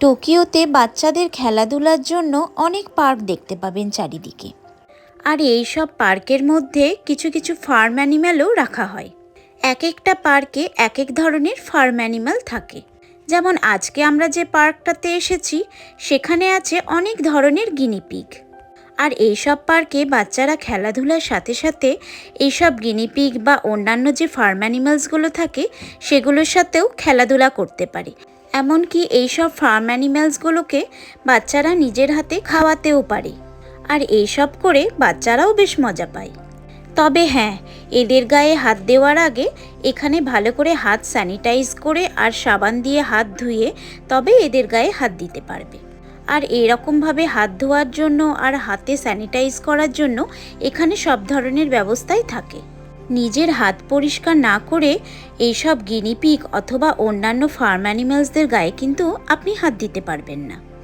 টোকিওতে বাচ্চাদের খেলাধুলার জন্য অনেক পার্ক দেখতে পাবেন চারিদিকে। আর এই সব পার্কের মধ্যে কিছু কিছু ফার্ম অ্যানিম্যালও রাখা হয়। এক একটা পার্কে এক এক ধরনের ফার্ম অ্যানিম্যাল থাকে। যেমন আজকে আমরা যে পার্কটাতে এসেছি, সেখানে আছে অনেক ধরনের গিনিপিগ আর এইসব পার্কে বাচ্চারা খেলাধুলার সাথে সাথে এইসব গিনিপিগ বা অন্যান্য যে ফার্ম অ্যানিমালসগুলো থাকে, সেগুলোর সাথেও খেলাধুলা করতে পারে। এমনকি এইসব ফার্ম অ্যানিম্যালসগুলোকে বাচ্চারা নিজের হাতে খাওয়াতেও পারে। আর এইসব করে বাচ্চারাও বেশ মজা পায়। তবে হ্যাঁ এদের গায়ে হাত দেওয়ার আগে এখানে ভালো করে হাত স্যানিটাইজ করে আর সাবান দিয়ে হাত ধুয়ে তবে এদের গায়ে হাত দিতে পারবে। আর এরকমভাবে হাত ধোয়ার জন্য আর হাতে স্যানিটাইজ করার জন্য এখানে সব ধরনের ব্যবস্থাই থাকে। নিজের হাত পরিষ্কার না করে এইসব গিনিপিক অথবা অন্যান্য ফার্ম অ্যানিমালসদের গায়ে কিন্তু আপনি হাত দিতে পারবেন না।